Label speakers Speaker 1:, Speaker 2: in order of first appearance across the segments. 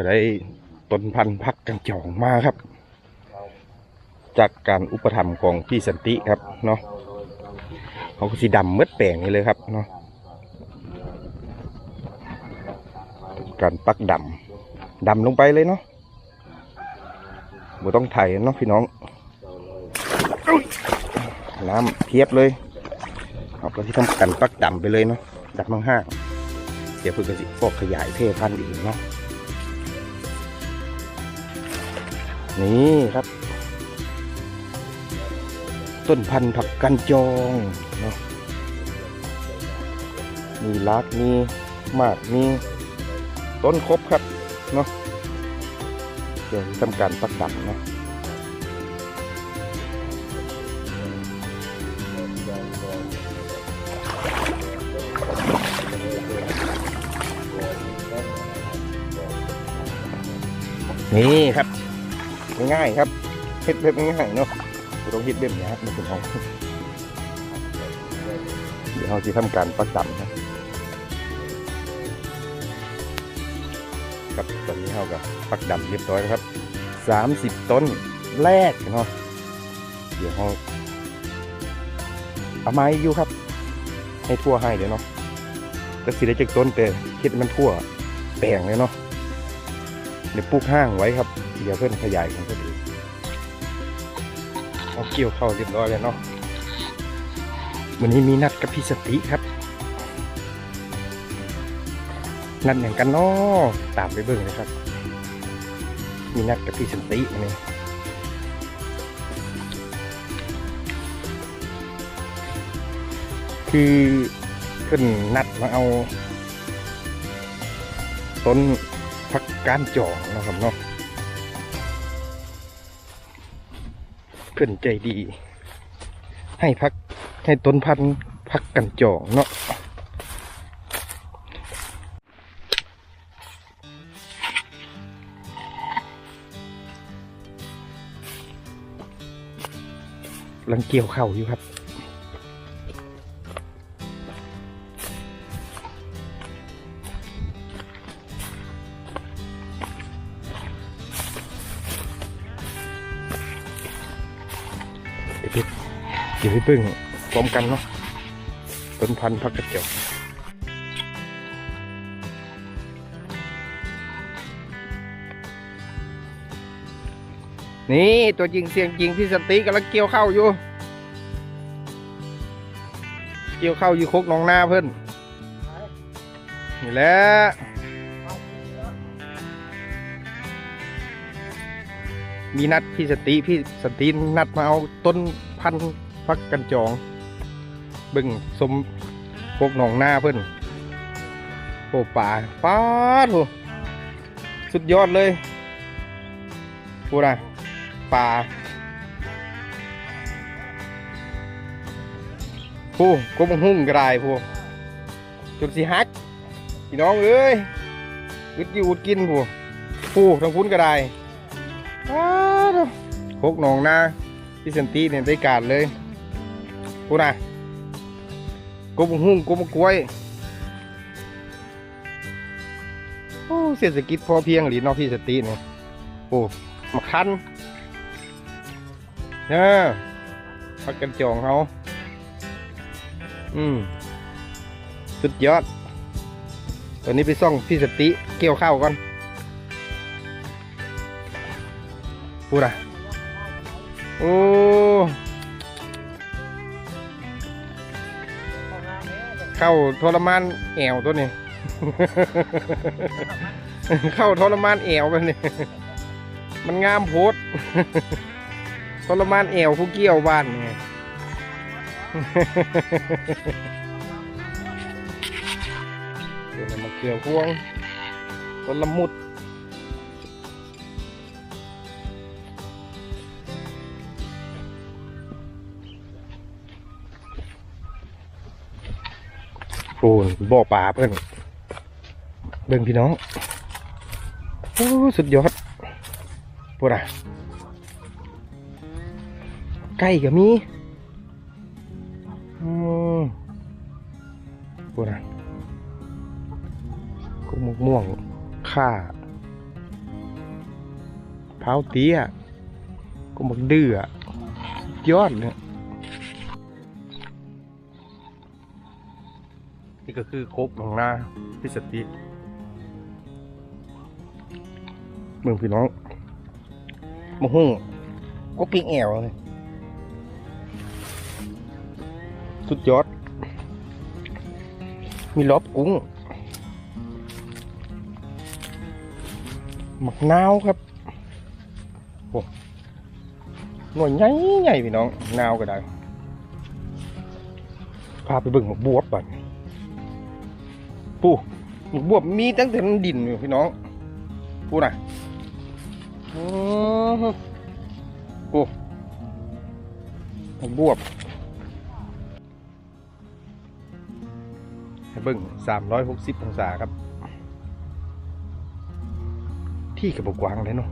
Speaker 1: ก็ได้ต้นพันธุ์พักกันจองมาครับ จากการอุปถัมภ์ของพี่สันติครับเนาะเขาก็สีดำมืดแปลงนี่เลยครับเนาะการปักดำดำลงไปเลยเนาะบ่ต้องไถเนาะพี่น้องน้ำเพียบเลยเขาก็ที่ทำกันปักดำไปเลยเนาะดับมังห้างเดี๋ยวเพื่อก็สิฟอกขยายเพพันธุ์อีกเนาะ นี่ครับ ต้นพันธุ์ผักกันจองเนาะมีรักมีมากมีต้นครบครับเนาะเดี๋ยวทำการปักดำเนาะนี่ครับ ง่ายๆครับเฮ็ดแบบง่ายๆเนาะต้องเฮ็ดแบบนี้ครับมันเป็นห้องเดี๋ยวเราจะทำการปักดำนะครับตอนนี้เรากับปักดำเรียบร้อยแล้วครับสามสิบต้นแรกเนาะเดี๋ยวเราเอาไม้อยู่ครับ ให้ทั่วให้เดี๋ยวเนาะก็สิได้จากต้นแต่คิดมันทั่วแปลงเลยเนาะเดี๋ยวปลูกห้างไว้ครับ เดี๋ยวเพื่อนขยายกันก็ดีเอาเกี่ยวเข้าเรียบร้อยแล้วเนาะวันนี้มีนัดกับพี่สติครับ นัดอย่างกันเนาะตามไปเบิ่งเลยครับ มีนัดกับพี่สติอันนี้คือขึ้นนัดมาเอา ต้นพักการจองนะครับเนาะ พื่อนใจดี ให้พักให้ต้นพันธุ์พักกันจองเนาะลังเกี่ยวเข่าอยู่ครับีพึ่งพร้อมกันเนาะต้นพันธุ์พักกระจกนี่ตัวจริงเสียงจริงพี่สติกำลังเกี่ยวเข้าวอยู่ เกี่ยวเข้าวอยู่โคกหนองนาเพิ่อนนี่แหละมีนัดพี่สติพี่สตินัดมาเอาต้นพันธุ์ พักกันจอง บึงสมโคกหนองนาเพิ่อนโอ้ป่าป้าดโหสุดยอดเลยพูดนะป่าผู้กบหุ่งกระไดผู้จุดสีฮักพี่น้องเอ้ยอึดอยู่อุดกินผู้ผู้ทางพุ้นกระไดป้าดโคกหนองนาพี่สันติเนี่ยได้การเลย พูนะกบหุ่งกบกล้วยโอ้เศรษฐกิจพอเพียงหรือนอกพี่สติเนี่ยโอ้มาคันเนี่ยพักกันจองเขาอืมสุดยอดตอนนี้ไปซ่องพี่สติเกี่ยวข้าวก่อนพูดอะโอ้ เข้าทรมานแอวตัวนี้ เข้าทรมานแอวไปนี่มันงามโพดทรมานแอวผู้เกี่ยวบ้านไงเดี๋ยวมันมาเกี่ยวพวงต้นละมุด โอ้บ่อปลาเพื่อนเบิ่งพี่น้องโอ้สุดยอดปวดอะไก่ก็มีอืมปวดอะกุ้งม่วงข่าท้าเตี้ยก็มักดื้อยอดเลย นี่ก็คือครบของหน้าพิสติเมืองพี่น้องมะฮุ่งก็ปิ้งแอวเลยสุดยอด มีลอบกุ้งหมักนาวครับโอ้หน่วยใหญ่ใหญ่พี่น้องนาวก็ได้ พาไปบิ่งหมกบวบก่อน ปูหมกบวบมีตั้งแต่มันดินอยู่พี่น้องปูน่ะอื้อหือปูหมกบวบให้เบิ่ง360องศาครับ ที่กับบกว้างเลยเนาะ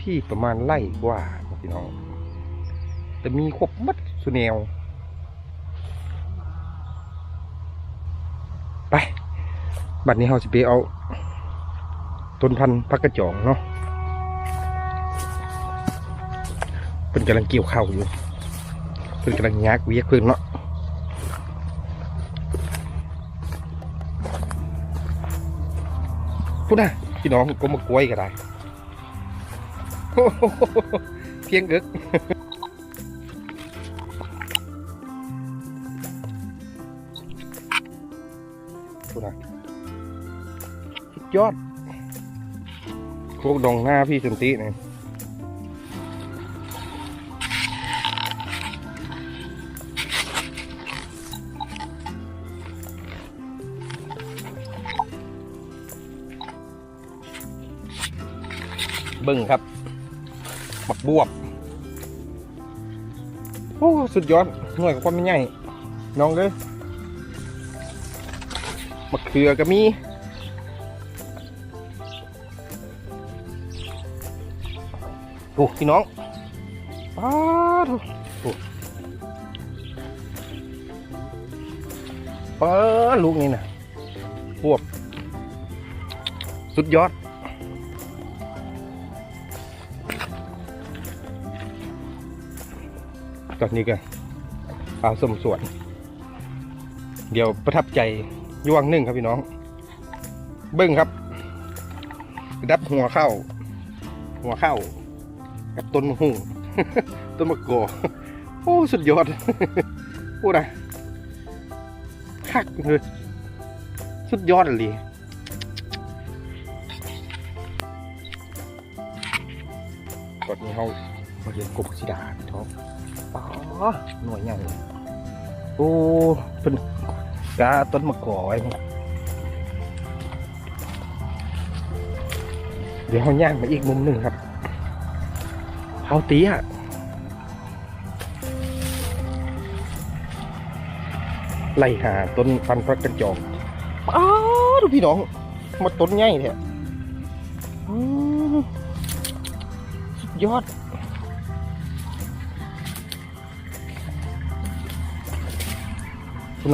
Speaker 1: ที่ประมาณไร่กว่าพี่น้อง แต่มีครบมัดสุแนว ไป บัดนี้เราจะไปเอาต้นพันธุ์พักกระจองเนาะเป็นกำลังเกี่ยวข้าวอยู่เป็นกำลังยักเวียกเพื่อนเนาะพูดนะพี่น้องก็มากล้วยก็ได้เพียงเอิก ยอดโคกดองหน้าพี่สันติเนี่ยบิ่งครับบักบวบโอ้สุดยอดหน่วยกับความไม่ใหญ่น้องเลยมะเขือก็มี โอ้พี่น้องป้าดป้าลูกนี่นะบวบสุดยอด ตอนนี้ก็เอาสมส่วน เดี๋ยวประทับใจยวงหนึ่งครับพี่น้อง เบิ้งครับ ดับหัวเข้า หัวเข้า กับต้นมะฮุ่งต้นมะกอกโอ้สุดยอดพูดนะคักเลยสุดยอดเลยตอนนี้เขามาเรียนกบสีดาพี่น้องอ๋อหน่วยใหญ่โอ้เป็นกาต้นมะกอกไว้มั้งเดี๋ยวเขาย่างมาอีกมุมหนึ่งครับ เขาตีอะไล่หาต้นฟันพระกระจอกอ้าวดูพี่น้องมาต้นใหญ่แท้อืมสุดยอด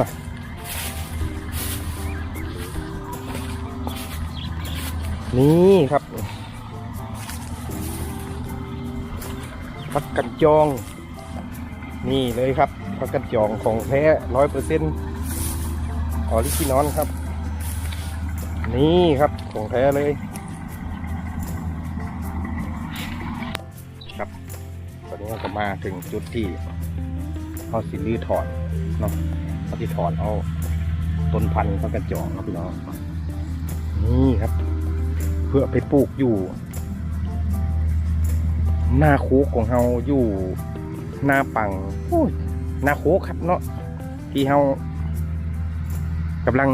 Speaker 1: น่ะนี่ครับ พักกันจอง นี่เลยครับพักกันจองของแท้ร้อยเปอร์เซ็นต์ออริจินอลครับ นี่ครับของแท้เลย ครับ ตอนนี้เราก็มาถึงจุดที่เขาสิลื้อถอดเนาะเขาที่ถอนเอาต้นพันธุ์เขากระจองครับพี่น้องนี่ครับ เพื่อไปปลูกอยู่ หน้าโคกของเราอยู่หน้าปังหน้าโคกครับเนาะที่เรากำลัง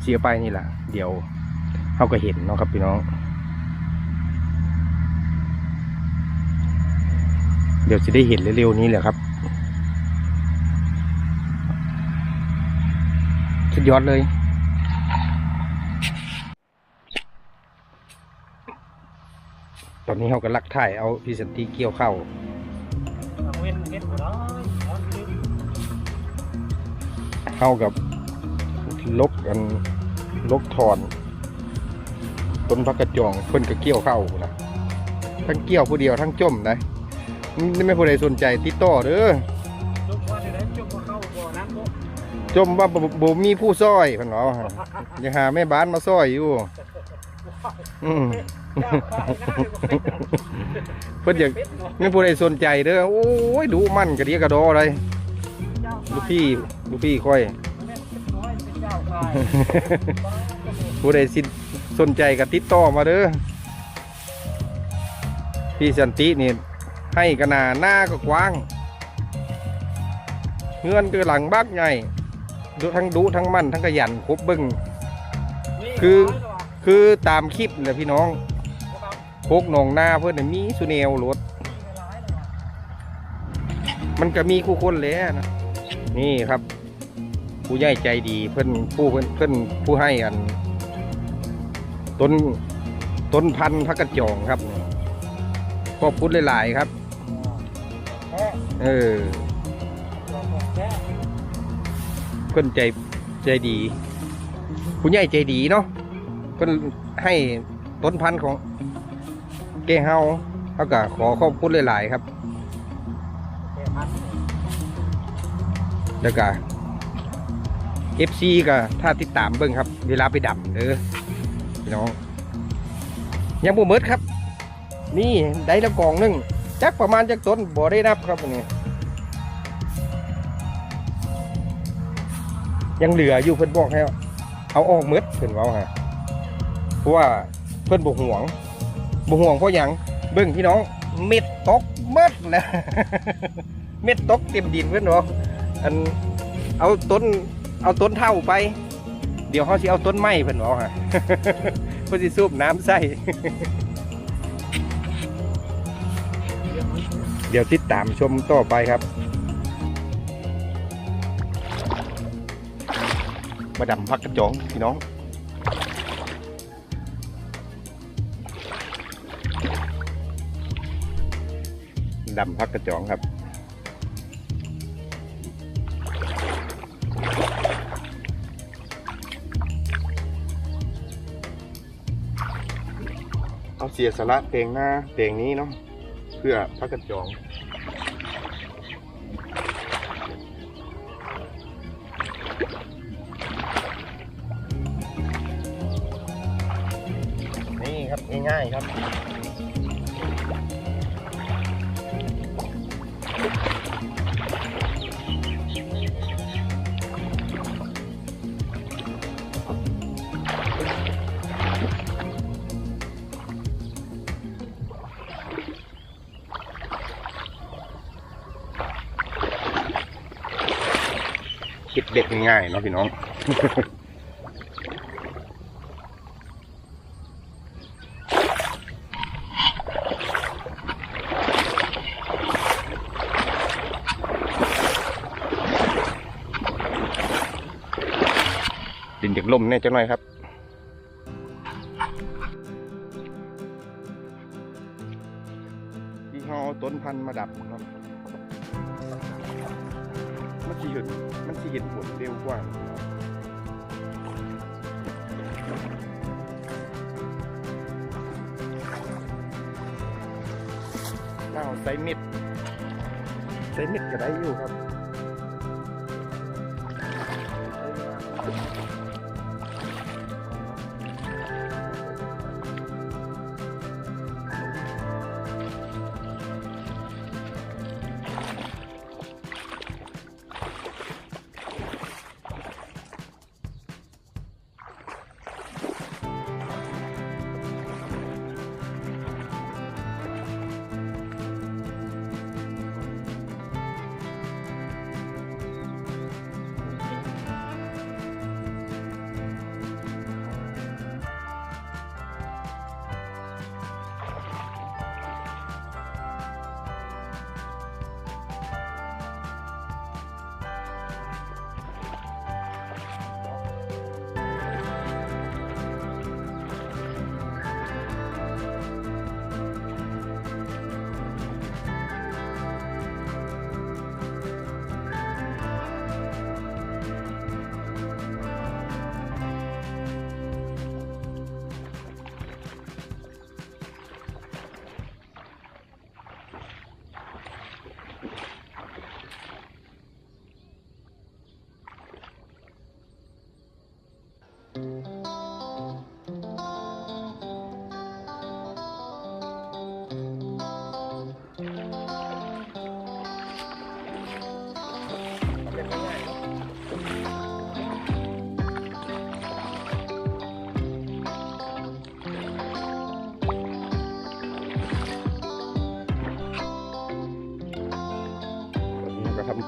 Speaker 1: เสียไปนี่แหละเดี๋ยวเราก็เห็นเนาะครับพี่น้อง เดี๋ยวจะได้เห็นเร็วๆนี้แหละครับสุดยอดเลย ตอนนี้เขาก็ลักถ่ายเอาพรีเซนตีเกี่ยวเข้า
Speaker 2: เอาอยู่ดี
Speaker 1: เข้ากับลกกันลกถอนต้นพักกระจองเพิ่นก็เกี่ยวเข้านะทั้งเกี่ยวผู้เดียวทั้งจมได้นี่ไม่ผู้ใดสนใจติดต่อเด้อ
Speaker 2: จมาเข้าบ่อ
Speaker 1: จมว่าบ่บ่มีผู้ซอยเพิ่นว่ายังหาแม่บ้านมาซอยอยู่อืม
Speaker 2: เจ้าขายหน้าเลยบ่
Speaker 1: เพิ่นอยาก
Speaker 2: เป็ดเนาะ
Speaker 1: ไม่ผู้ใดสนใจเด้อโอ้ยดูมันกระเดียกระดอเลย
Speaker 2: เจ้าขาย
Speaker 1: ลูกพี่ลูกพี่ค่อย
Speaker 2: แม่นเป็นน้อยเป็นเจ้าขาย
Speaker 1: ผู้ใดสิสนใจก็ติดต่อมาเด้อพี่สันตินี่ให้กระนาหน้าก็กว้างเงื่อนก็หลังบักใหญ่ดูทั้งดูทั้งมันทั้งขยันครบเบึ้ง
Speaker 2: นี่
Speaker 1: คือ
Speaker 2: ร้ยกว่า
Speaker 1: คือตามคลิปเลยพี่น้อง
Speaker 2: บ่ครับ
Speaker 1: โคกหนองนาเพื่อนนะมีสุเนลรถ
Speaker 2: มั
Speaker 1: นก็มีคู่คนแล้วนะนี่ครับ ผู้ใหญ่ใจดีเพื่อนผู้เพื่อนเพื่อนผู้ให้อัน ต้นต้นพันธุ์พักกระจองครับขอบคุณหลาย ๆ ครับ เออ
Speaker 2: แท้
Speaker 1: เพื่อนใจใจดีผู้ใหญ่ใจดีเนาะเพื่อนให้ต้นพันธุ์ของ เกเฮาเขาก็ขอขอบคุณหลาย ๆ ครับ
Speaker 2: แท้พัน
Speaker 1: แล้วก็ FC ก็ถ้าติดตามเบิ่งครับ เวลาไปดำเด้อพี่น้อง ยังบ่หมดครับ นี่ได้ละกองหนึงจักประมาณจักต้นบ่ได้นับครับนนี้ยังเหลืออยู่เพิ่นบอกให้เอาออกหมดเพิ่นว้าฮะเพราะว่าเพิ่นบ่ห่วง บ่ห่วงเพราะหยังเบิ่งพี่น้องเม็ดตกหมดแล้วเม็ดตกเต็มดินเพิ่อนบอกอันเอาต้นเอาต้นเท่าไป เดี๋ยวเขาสิเอาต้นไม้เพิ่อนบอกฮะเพื่อสิสูบน้ำใส่เดี๋ยวติดตามชมต่อไปครับมาดำพักกระจองพี่น้อง ดำพักกระจองครับเอาเสียสละเตียงหน้าเตียงนี้เนาะเพื่อพักกระจองนี่ครับง่ายๆครับ เด็ดง่ายๆเนาะพี่น้องดินจากลมแน่จังหน่อยครับที่เขาต้นพันธุ์มาดับเนาะมันสิเห็น มันสิเห็นเร็วกว่าน่าเอาใส่เม็ดใส่เม็ดก็ได้อยู่ครับ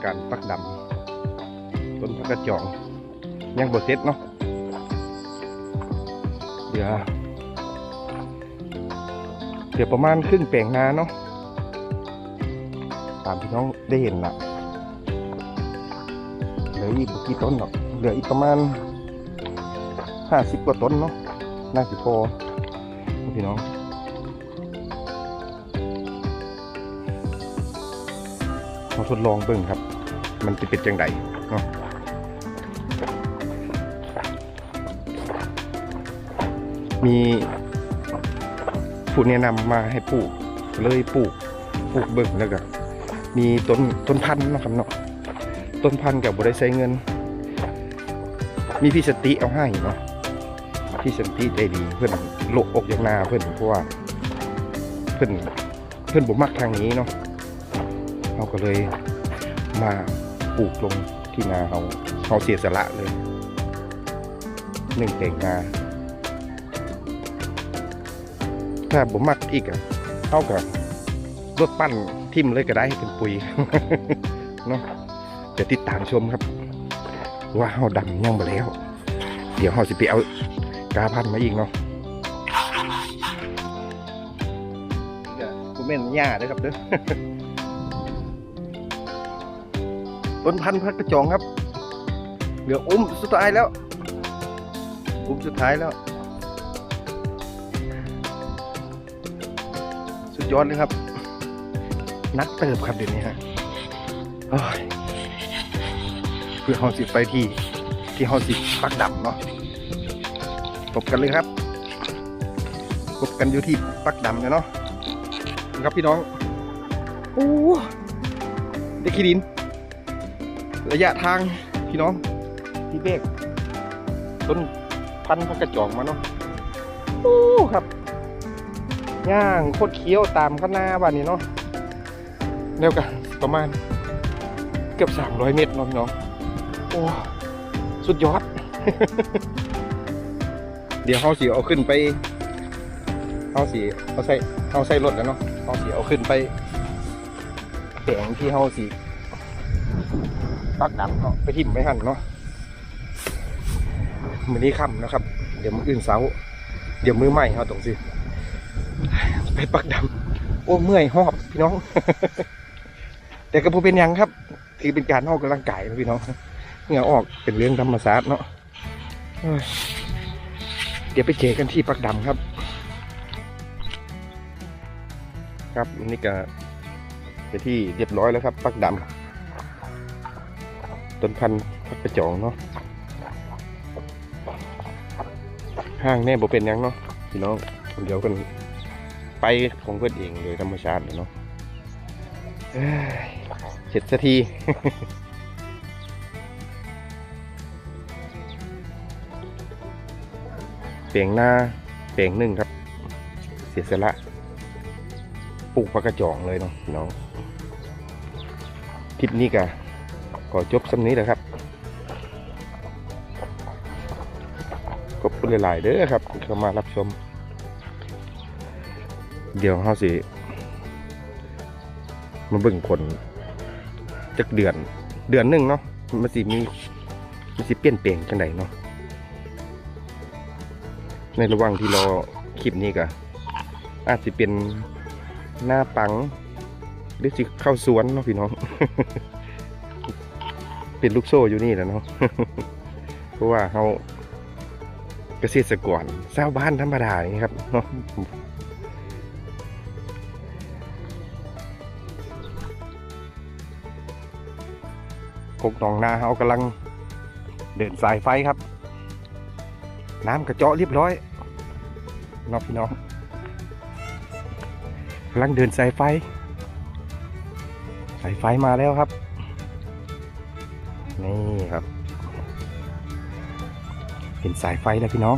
Speaker 1: การปักดำต้นพักกระจอง ยังบ่เสร็จเนาะเดี๋ยวเดี๋ยวประมาณครึ่งแปลงนาเนาะตามที่น้องได้เห็นนะเหลืออีกกี่ต้นเนาะเหลืออีกประมาณห้าสิบกว่าต้นเนาะน่าสิพอพี่น้องมาทดลองเบิ่งครับ มันจะเป็นจังไดเนาะมีผู้แนะนำมาให้ปลูกเลยปลูกปลูกเบิ่งแล้วก็มีต้นต้นพันธุ์เนาะครับเนาะต้นพันธุ์กับบริใช้เงิน มีพี่สติเอาให้เนาะพี่สติใจดีเพื่อนโลกอกยางนาเพื่อนเพราะว่าเพื่อนเพื่อนบ่มักทางนี้เนาะเราก็เลยมา ปลูกลงที่นาเขาเขาเสียสละเลยหนึ่งแปลงนาถ้าผมมักอีกอะเท่ากับรถปั้นทิ่มเลยก็ได้เป็นปุ๋ยเนาะเดี๋ยวติดตามชมครับ ว่าเขาดำยังมาแล้ว เดี๋ยวเขาจะไปเอากาพันมาอีกเนาะคุณแม่นหญ้าเด้อครับเด้อ ต้นพันธุ์พักกระจองครับ เหลืออุ้มสุดท้ายแล้ว อุ้มสุดท้ายแล้ว สุดยอดเลยครับ นักเติบครับเดี๋ยวนี้ฮะเพื่อเฮาสิไปที่ที่เฮาสิปักดำเนาะพบกันเลยครับพบกันอยู่ที่ปักดำเนี่ยเนาะครับพี่น้องโอ้เด็กขี้ดิน ระยะทางพี่น้องพี่เบกต้นพันธุ์พักกระจอกมาเนาะโอ้ครับย่างโคตรเคี้ยวตามข้างหน้าบ้านนี้เนาะเร็วกันประมาณเกือบ 300 เมตรเนาะพี่น้องโอ้สุดยอด เดี๋ยวเขาสีเอาขึ้นไปเขาสีเอาใส่เอาใส่รถแล้วเนาะเขาสีเอาขึ้นไปแปลงที่เขาสี ปักดำเนาะไปทิ่มไม่หันเนาะมือนี้ค่ำนะครับ เดี๋ยวมืออื่นเสาเดี๋ยวมือใหม่เขาตรงสิไปปักดำโอ้เมื่อยหอบพี่น้อง แต่กระพูเป็นยังครับถือเป็นการออกกำลังกายนะพี่น้องเหงื่อออกเป็นเรื่องธรรมศาสตร์เนาะเดี๋ยวไปเจอกันที่ปักดำครับ ครับอันนี่ก็ไปที่เรียบร้อยแล้วครับ ปักดำ ต้นพันธุ์พักกระจองเนาะห้างแน่บ่เป็นยังเนาะพี่น้องเดี๋ยวกันไปของเพื่อนเองโดยธรรมชาติเลยเนาะเสร็จสักทีเปลียงหน้าเปลียงหนึ่งครับ เสียสละปลูกพักกระจองเลยเนาะพี่น้องคลิปนี้กะ ขอจบสำนี้แหละครับขอบคุณหลาย ๆ เด้อครับที่เข้ามารับชม เดี๋ยวเฮาสิมาเบิ่งผลจักเดือนเดือนหนึ่งเนาะมันสิมีมันสิเปลี่ยนแปลงจังไดเนาะในระหว่างที่รอคลิปนี้ก็อาจสิเป็นหน้าปังหรือสิเข้าสวนเนาะพี่น้อง เป็นลูกโซ่อยู่นี่แหละเนาะเพราะว่าเขาเกษตรกรชาวบ้านธรรมดาอย่างนี้ครับเนาะกกหนองนาเขากำลังเดินสายไฟครับ น้ำกระเจาะเรียบร้อยน้องพี่น้องกำลังเดินสายไฟ สายไฟมาแล้วครับ นี่ครับเห็นสายไฟแล้วพี่น้อง